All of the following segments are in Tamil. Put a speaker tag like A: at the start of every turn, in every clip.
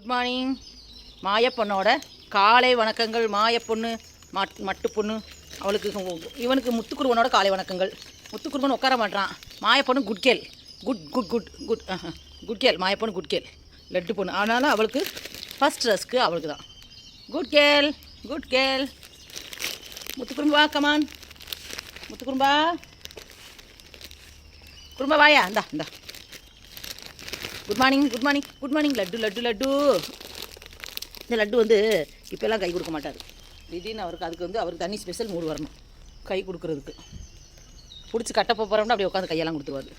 A: குட் மார்னிங் மாயப்பொண்ணோட காலை வணக்கங்கள் மாயப்பொண்ணு மட் மட்டு பொண்ணு அவளுக்கு இவனுக்கு முத்துக்குருவனோட காலை வணக்கங்கள். முத்துக்குருவன் உட்கார மாட்டான் மாயப்பொண்ணு good girl good good good good good girl மாயப்பொண்ணு good girl laddu பொண்ணு. ஆனாலும் அவளுக்கு ஃபஸ்ட் ரஸ்க்கு அவளுக்கு தான் குட் கேல் குட் கேல் முத்துக்குரும்பா கமான் முத்துக்குரும்பா. குறும்பா வாயா இந்தா இந்தா. Good morning good morning good morning laddu laddu laddu இந்த லட்டு வந்து இப்போல்லாம் கை கொடுக்க மாட்டார். திடீர்னு அவருக்கு அதுக்கு வந்து அவருக்கு தனி ஸ்பெஷல் மூடு வரணும். கை கொடுக்குறதுக்கு. பிடிச்சி கட்ட போகிறோம்னா அப்படியே உட்காந்து கையெல்லாம் கொடுத்துருவாரு.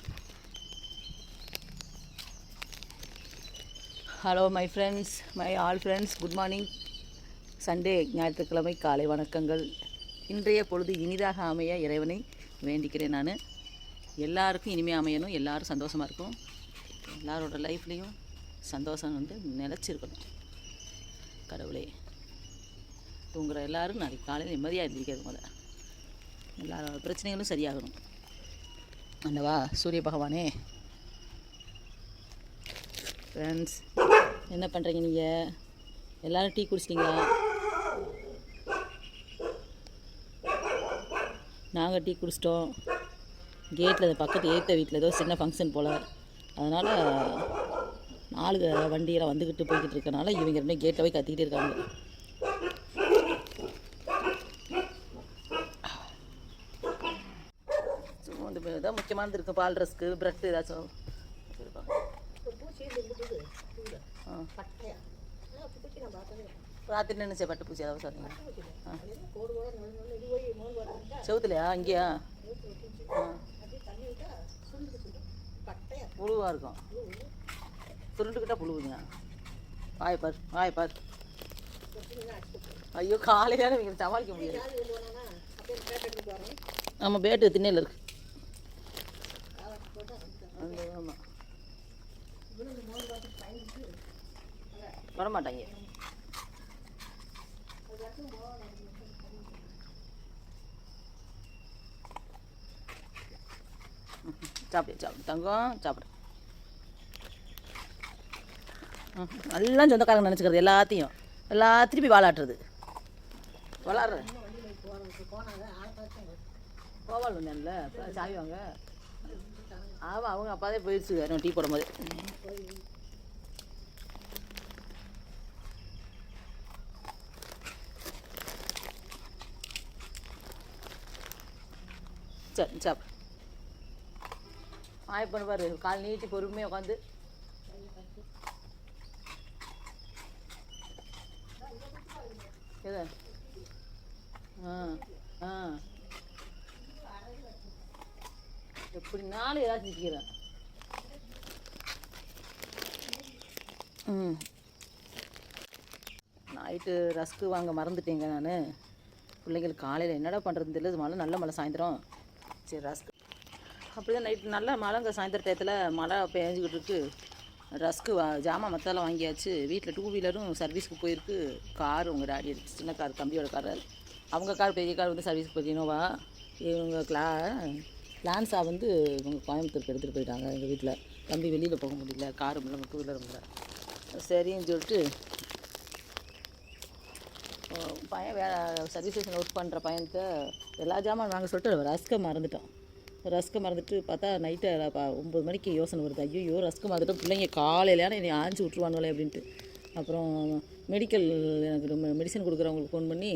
A: Hello my friends my all friends good morning Sunday ஞாயிற்றுக்கிழமை காலை வணக்கங்கள். இன்றைய பொழுது இனிதாக அமைய இறைவனை வேண்டிக்கிறேன் நான். எல்லாருக்கும் இனிமையாக அமையணும். எல்லோரும் சந்தோஷமாக இருக்கும் எல்லாரோட லைஃப்லேயும் சந்தோஷம் வந்து நிலச்சிருக்கணும். கடவுளே தூங்குற எல்லாரும் நாளைக்கு காலையில் நிம்மதியாக இருந்திருக்கிறது முதல்ல. எல்லாரோட பிரச்சனைகளும் சரியாகணும். அந்தவா சூரிய பகவானே? ஃப்ரெண்ட்ஸ் என்ன பண்ணுறீங்க நீங்கள் எல்லோரும் டீ குடிச்சிட்டிங்களா? நாங்கள் டீ குடிச்சிட்டோம். கேட்டில் பக்கத்து ஏற்ற வீட்டில் ஏதோ சின்ன ஃபங்க்ஷன் போல். அதனால் நாலு வண்டியெல்லாம் வந்துக்கிட்டு போய்கிட்டு இருக்கனால இவங்க ரெண்டும் கேட்டை போய் கத்திக்கிட்டு இருக்காங்க. இதான் முக்கியமானது இருக்கும் பால் ரஸ்க்கு ப்ரெட் ஏதாச்சும். ஆ. ராத்திரி நினைச்ச பட்டு பூச்சி ஏதாவது சொன்னீங்க. ஆ. செவுத்துலையா இங்கேயா? ஆ. புழுவாக இருக்கும். சுருண்டுக்கிட்டா புழுவுங்க வாயப்பார் வாயப்பார் ஐயோ காலையில நீங்கள் சமாளிக்க முடியாது ஆமாம் பேட்டு திண்ணையில் இருக்கு. ஆமாம் வரமாட்டாங்க. சாப்பிடு சாப்பிடு. தங்கம் சாப்பிடு ம், எல்லாம் சொந்தக்காரங்க நினச்சிக்கிறது எல்லாத்தையும். எல்லாத்தையும் போய் வாலாட்டுறது. விளாட்ற போவாள் வந்தேன்ல இப்போ சாவி வாங்க. ஆமாம் அவங்க அப்பாதே போயிடுச்சு நான் டீ போடும்போது. சரி சாப் ஆய் பண்ண பாரு கால் நீட்டி பொறுமையாக உட்காந்து எது ஆ ஆ. எப்படினாலும் ஏதாச்சும் நிற்கிறேன் ம். நைட்டு ரஸ்க்கு வாங்க மறந்துட்டேங்க நான். பிள்ளைங்களுக்கு காலையில் என்னடா பண்ணுறதுன்னு தெரியல. மழை நல்ல மழை சாயந்தரம். சரி ரஸ்க் அப்படி தான் நைட்டு நல்லா மழைங்க சாயந்தர டயத்தில் மழை பெஞ்சிக்கிட்டு இருக்கு. ரஸ்க்கு வா ஜாமான் மத்தாலாம் வாங்கியாச்சு. வீட்டில் டூ வீலரும் சர்வீஸ்க்கு போயிருக்கு. கார் உங்கள் டாடி எடுத்து சின்ன கார் தம்பியோட கார் அவங்க கார் பெரிய கார் வந்து சர்வீஸ்க்கு போயிருக்கு. இனோவா இவங்க கிளா லான்ஸா வந்து இவங்க கோயம்புத்தூருக்கு எடுத்துகிட்டு போயிட்டாங்க எங்கள் வீட்டில் தம்பி வெளியில் போக முடியல காரும் இல்லை டூ வீலரும் இல்லை. சரின்னு சொல்லிட்டு பையன் வேறு சர்வீஸ் ஸ்டேஷன் ஒர்க் பண்ணுற பையன்கிட்ட எல்லா ஜாமான் வாங்க சொல்லிட்டு ரஸ்க்கை மறந்துட்டோம் ரஸ்க்கை மறந்துட்டு பார்த்தா நைட்டு ஒம்பது மணிக்கு யோசனை வருது. ஐயோ ரஸ்க்கு மறந்துட்டு பிள்ளைங்க காலையிலான என்னை ஆஞ்சு விட்ருவானுங்களே அப்படின்ட்டு. அப்புறம் மெடிக்கல் எனக்கு மெடிசன் கொடுக்குறவங்களுக்கு ஃபோன் பண்ணி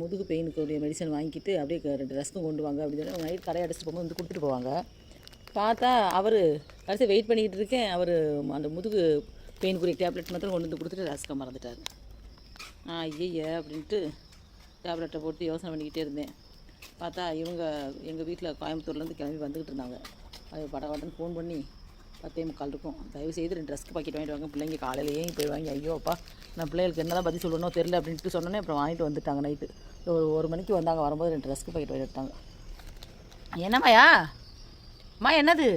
A: முதுகு பெயினுக்கு உடைய மெடிசன் வாங்கிட்டு அப்படியே ரெண்டு ரஸ்க்கும் கொண்டு வாங்க அப்படின்னு சொல்லி நைட் கடை அடைச்சிட்டு போகும்போது வந்து கொடுத்துட்டு போவாங்க. பார்த்தா அவர் கடைசி வெயிட் பண்ணிக்கிட்டு இருக்கேன். அவர் அந்த முதுகு பெயினுக்குரிய டேப்லெட் மாத்திரம் கொண்டு வந்து கொடுத்துட்டு ரஸ்க்கை மறந்துட்டார். ஆ அப்படின்ட்டு டேப்லெட்டை போட்டு யோசனை பண்ணிக்கிட்டே இருந்தேன். பார்த்தா இவங்க எங்கள் வீட்டில் கோயம்புத்தூர்லேருந்து கிளம்பி வந்துக்கிட்டு இருந்தாங்க. அது படவாட்டன்னு ஃபோன் பண்ணி பத்தே முக்கால் இருக்கும். தயவு செய்து ரெண்டு ட்ரெஸ்க்கு பாக்கெட் வாங்கிட்டு வாங்க. பிள்ளைங்க காலையிலேயே போய் வாங்கி ஐயோ அப்பா நான் பிள்ளைகளுக்கு என்னதான் பதில் சொல்லணும் தெரில அப்படின்ட்டு சொன்னோன்னே அப்புறம் வாங்கிட்டு வந்துட்டாங்க நைட்டு ஒரு ஒரு மணிக்கு வந்தாங்க. வரும்போது ரெண்டு ட்ரெஸ்க்கு பாக்கெட் வாங்கிட்டு வந்துட்டாங்க. என்னம்மாயா? அம்மா என்னது?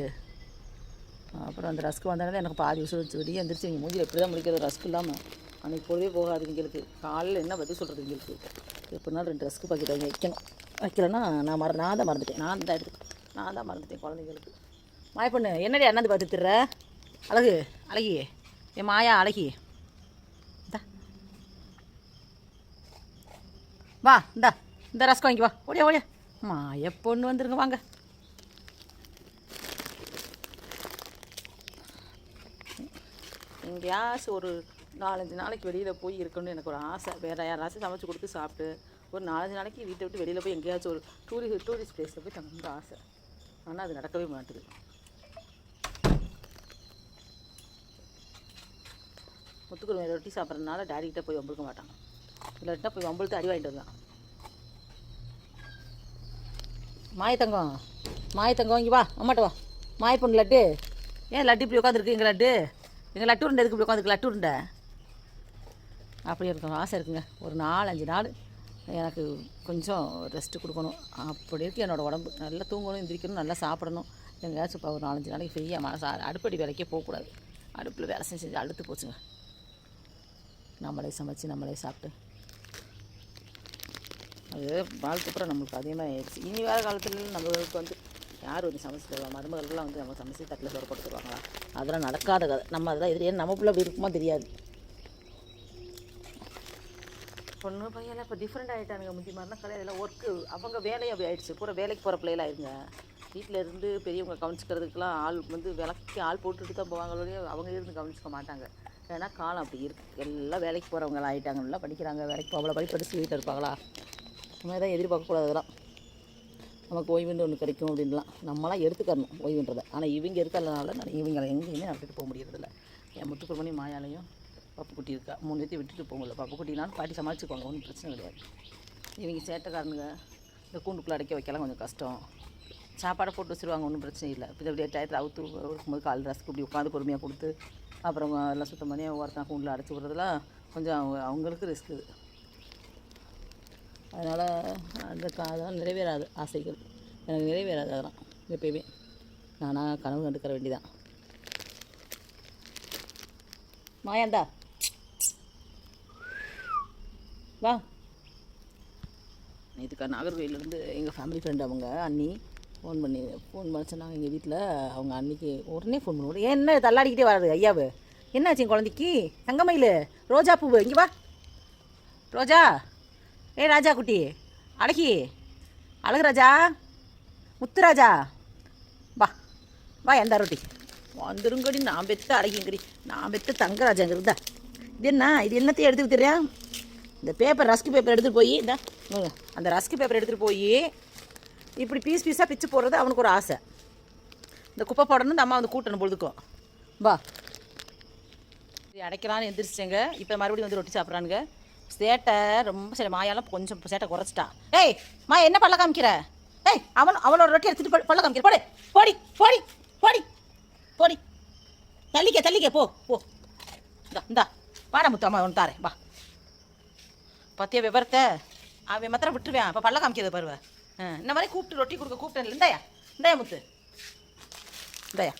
A: அப்புறம் அந்த ரஸ்க்கு வந்தோடனே எனக்கு பாதி விஷயம் வச்சு வெளியே எந்திரிச்சு எங்கள் மூஞ்சில் எப்படி தான் முடிக்கிறது ரஸ்க் இல்லாமல் அன்றைக்கி பொழுதே போகாது எங்களுக்கு காலையில் என்ன பதில் சொல்கிறது எங்களுக்கு எப்படினாலும் ரெண்டு ரஸ்க்கு பாக்கெட் வாங்கி வைக்கணும். வைக்கலன்னா நான் மற நான் தான் மறந்துட்டேன். நான் தான் எடுத்துக்கிட்டேன். நான் தான் மறந்துட்டேன் குழந்தைங்களுக்கு மாய பொண்ணு என்னடி என்னது பார்த்து திட்டுற? அழகு அழகி என் மாயா அழகி. இந்தா. வா இந்தா இந்த ரஸ்கம் வாங்கி வா. ஓடியா ஓடியா. மாய பொண்ணு வந்துருங்க வாங்க. எங்கேயாச்சும் ஒரு நாலஞ்சு நாளைக்கு வெளியில் போய் இருக்கணும்னு எனக்கு ஒரு ஆசை. வேறு யாராச்சும் சமைச்சு கொடுத்து சாப்பிட்டு ஒரு நாலஞ்சு நாளைக்கு வீட்டை விட்டு வெளியில் போய் எங்கேயாச்சும் ஒரு டூரிஸ்ட் டூரிஸ்ட் பிளேஸில் போய் தங்கணும்னு ஆசை. ஆனால் அது நடக்கவே மாட்டுது. முத்துக்குரு ரொட்டி சாப்பிட்றதுனால டேடிக்கிட்ட போய் வம்பிழுக்க மாட்டான் இல்லாட்டினா போய் வம்பிழுத்து அடி வாங்கிட்டு வரலாம். மாய் தங்கம். மாய் தங்கம் இங்கே வா அம்மாட்ட வா. மாய பொண்ணு லட்டு. ஏன் லட்டு இப்படி உட்காந்துருக்கு எங்கள் லட்டு? எங்கள் லட்டு உருண்டை எதுக்கு இப்படி உட்காந்துருக்கு லட்டு உருண்டை. அப்படி இருக்கணும். ஆசை இருக்குங்க. ஒரு நாலஞ்சு நாள் எனக்கு கொஞ்சம் ரெஸ்ட்டு கொடுக்கணும். அப்படி இருக்கு என்னோடய உடம்பு. நல்லா தூங்கணும் எந்திரிக்கணும் நல்லா சாப்பிடணும். எங்கேயாச்சும் இப்போ ஒரு நாலஞ்சு நாளைக்கு ஃப்ரீயாக மனசு அடுப்படி வேலைக்கே போகக்கூடாது. அடுப்பில் வேலை செஞ்சு செஞ்சு அழுத்து போச்சுங்க. நம்மளே சமைச்சு நம்மளே சாப்பிட்டு. அது வாழ்க்கைப்புறம் நம்மளுக்கு அதிகமாக ஆயிடுச்சு இனி வேறு காலத்துல நம்மளுக்கு வந்து யார் வந்து சமைச்சு தருவா மருமகள்லாம் வந்து நம்ம சமைச்சு தட்டில் சோறு போட்டு தருவாங்களா? அதெல்லாம் நடக்காத கதை. நம்ம அதெல்லாம் இது நம்ம பிள்ளை அப்படி இருக்குமா தெரியாது. பொண்ணு பையெல்லாம் இப்போ டிஃப்ரெண்ட் ஆகிட்டானுங்க முந்தி மாதிரிலாம் கிடையாது. ஒர்க்கு அவங்க வேலையை அப்படி ஆயிடுச்சு. பூரா வேலைக்கு போகிற பிள்ளைகளாக இருங்க. வீட்டில் இருந்து பெரியவங்க கவனிச்சுக்கிறதுக்கெலாம் ஆள் வந்து விளக்கி ஆள் போட்டுட்டு தான் போவாங்களே அவங்க இருந்து கவனிச்சுக்க மாட்டாங்க. ஏன்னா காலம் அப்படி இருக்குது எல்லாம் வேலைக்கு போகிறவங்களாம் ஆகிட்டாங்க நல்லா படிக்கிறாங்க. வேலைக்கு போகல. படி படிச்சு வீட்டில் இருப்பாங்களா? நம்ம தான் எதிர்பார்க்கக்கூடாது அதெல்லாம். நமக்கு ஓய்வுன்னு ஒன்று கிடைக்கும் அப்படின்லாம் நம்மளாம் எடுத்துக்கணும் ஓய்வுன்றதை. ஆனால் இவங்க இருக்கிறதுனால நான் இவங்களை எங்கேயுமே நடத்திட்டு போக முடியறதில்ல. என் முத்துக்குருமணி மாயாலையும் பப்புக்குட்டி இருக்கா? மூணு பேர்த்தையும் விட்டுட்டு போகல பப்புக்குட்டினாலும் பாட்டி சமாளிச்சுக்கோங்க ஒன்றும் பிரச்சனை கிடையாது. இவங்க சேட்டைக்காரனுங்க இந்த கூண்டுக்குள்ளே அடைக்க வைக்கலாம் கொஞ்சம் கஷ்டம். சாப்பாடை போட்டு வச்சுருவாங்க ஒன்றும் பிரச்சனை இல்லை. இப்போ அப்படியே டயத்தில் அவுத்து இருக்கும்போது கால் ரஸ்க்கு இப்படி உட்காந்து பொறுமையாக கொடுத்து அப்புறம் எல்லாம் சுத்தம் பண்ணி ஒருத்தன் கூண்டில் அடைச்சி விட்றதுலாம் கொஞ்சம் அவங்க அவங்களுக்கு ரிஸ்க் இது. அதனால் அந்த கா அதெல்லாம் நிறைவேறாது ஆசைகள். எனக்கு நிறைவேறாது அதெல்லாம் எப்பயுமே. நானாக கனவு கண்டுக்கிற வேண்டிதான். மாயாண்டா? வா. இதுக்காக நாகர்கோயிலேருந்து எங்கள் ஃபேமிலி ஃப்ரெண்ட் அவங்க அண்ணி ஃபோன் பண்ணி ஃபோன் பண்ண சொன்னாங்க எங்கள் வீட்டில் அவங்க அன்னைக்கு உடனே ஃபோன் பண்ணுவோம் என்ன தள்ளாடிக்கிட்டே வராது ஐயாவு? என்னாச்சு என் குழந்தைக்கு? தங்கமயில் ரோஜா பூவு இங்கே வா. ரோஜா ஏ ராஜா குட்டி அழகி அழகு ராஜா முத்துராஜா வா வா எந்த ரொட்டி? வந்துருங்கடி நான் பெத்த அழகிங்கடி நான் பெத்த தங்கராஜாங்கிறதா இது என்ன இது என்னத்தையும் எடுத்துக்கிட்டுறியா இந்த பேப்பர் ரஸ்க் பேப்பர் எடுத்துகிட்டு போய் இந்த அந்த ரஸ்க் பேப்பர் எடுத்துகிட்டு போய் இப்படி பீஸ் பீஸாக பிச்சு போடுறது அவனுக்கு ஒரு ஆசை. இந்த குப்பை போடணும் இந்த அம்மா வந்து கூட்டணும் பொழுதுக்கும். வா. சரி, அடைக்கலான்னு எந்திரிச்சிட்டேங்க. இப்போ மறுபடியும் வந்து ரொட்டி சாப்பிட்றானுங்க. சேட்டை ரொம்ப சரி மாயாலாம் கொஞ்சம் சேட்டை குறைச்சிட்டா. ஏய் மா என்ன பல்ல காமிக்கிற? ஏய் அவன் அவனோட ரொட்டி எடுத்துட்டு போ- பல்ல காமிக்கிற. போடு போடி போடி போடி போடி. தள்ளிக்க தள்ளிக்க போ போ. இந்தா இந்தா. வாடா முத்து அம்மா ஒன்று தாரேன். வா. பத்திய விவரத்தை? அவன் மாத்திரம் விட்டுருவேன். அப்போ பல்ல காமிக்கிறது பருவ. ஆ இந்த மாதிரி கூப்பிட்டு ரொட்டி கொடுக்க கூப்பிட்டேன் இந்தாயா இந்தாயா முத்து. இந்தாயா.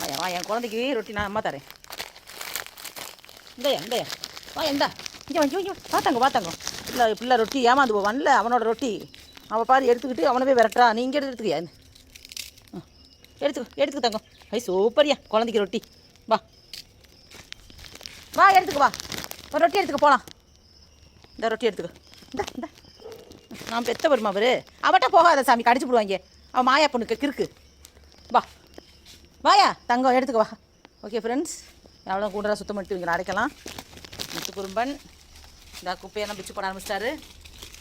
A: வாயா வா என் குழந்தைக்கு ரொட்டி நான் அம்மா தரேன். இந்தாயா இந்தாயா. வா எந்தா இங்கே வாங்கி இங்கே பார்த்தாங்க பார்த்தாங்க இல்லை பிள்ளை ரொட்டி ஏமாந்து போவான்ல அவனோட ரொட்டி. அவன் பாரு எடுத்துக்கிட்டு அவனவே விரட்டுறா. நீ இங்கே எடுத்துக்கியா? எடுத்துக்கோ எடுத்துக்க தங்கம். ஐ சூப்பரியா. குழந்தைக்கு ரொட்டி. வா. வா எடுத்துக்க வா. ஒரு ரொட்டி எடுத்துக்க போகலாம் இந்த ரொட்டி எடுத்துக்க. இந்த இந்த. நான் பெத்த வருமா அவரு? அவட்ட போகாத சாமி கடிச்சு விடுவாங்க அவன் மாயா பொண்ணுக்கு கிறுக்கு. வா. வாயா தங்கம் எடுத்துக்க வா. ஓகே ஃப்ரெண்ட்ஸ் எவ்வளோ கூண்டெல்லாம் சுத்தம் பண்ணிட்டு இங்கே அடைக்கலாம். முத்து குறும்பன். இந்த குப்பையெல்லாம் பிச்சு போட ஆரம்பிச்சிட்டாரு.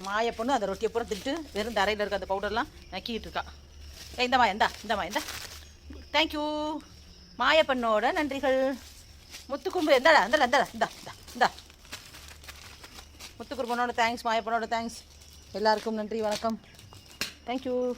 A: மாய பொண்ணு அந்த ரொட்டியை பூரா திட்டு வெறும் தரையில் இருக்க அந்த பவுடர்லாம் நக்கிட்டு இருக்கா. ஏ இந்தம்மா இந்தா இந்தம்மா இந்தா. தேங்க்யூ மாயப்பண்ணோட நன்றிகள். முத்துக்கும்பு இந்தாடா இந்தாடா இந்தாடா இந்தா இந்தா இந்தா. முத்துக்குருப்பனோட தேங்க்ஸ் மாயப்பனோட தேங்க்ஸ் எல்லாருக்கும் நன்றி வணக்கம். தேங்க்யூ